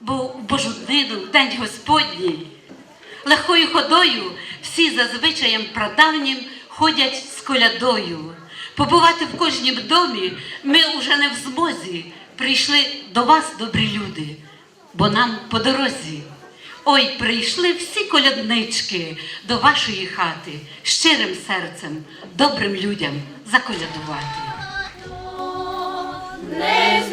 бо в в день Господній, легкою ходою всі за звичаєм прадавнім ходять з колядою. Побувати в кожнім домі ми уже не в змозі. Прийшли до вас, добрі люди, бо нам по дорозі. Ой, прийшли всі коляднички до вашої хати щирим серцем, добрим людям заколядувати. Десь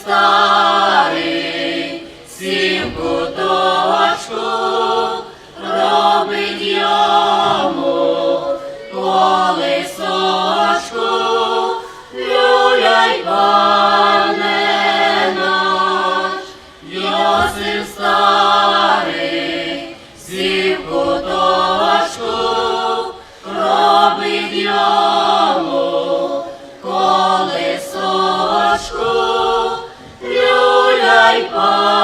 старий, сім куточку, робить йому колесочку, люляй, пане Йосиф старий, сім куточку, робить йому люляй, life.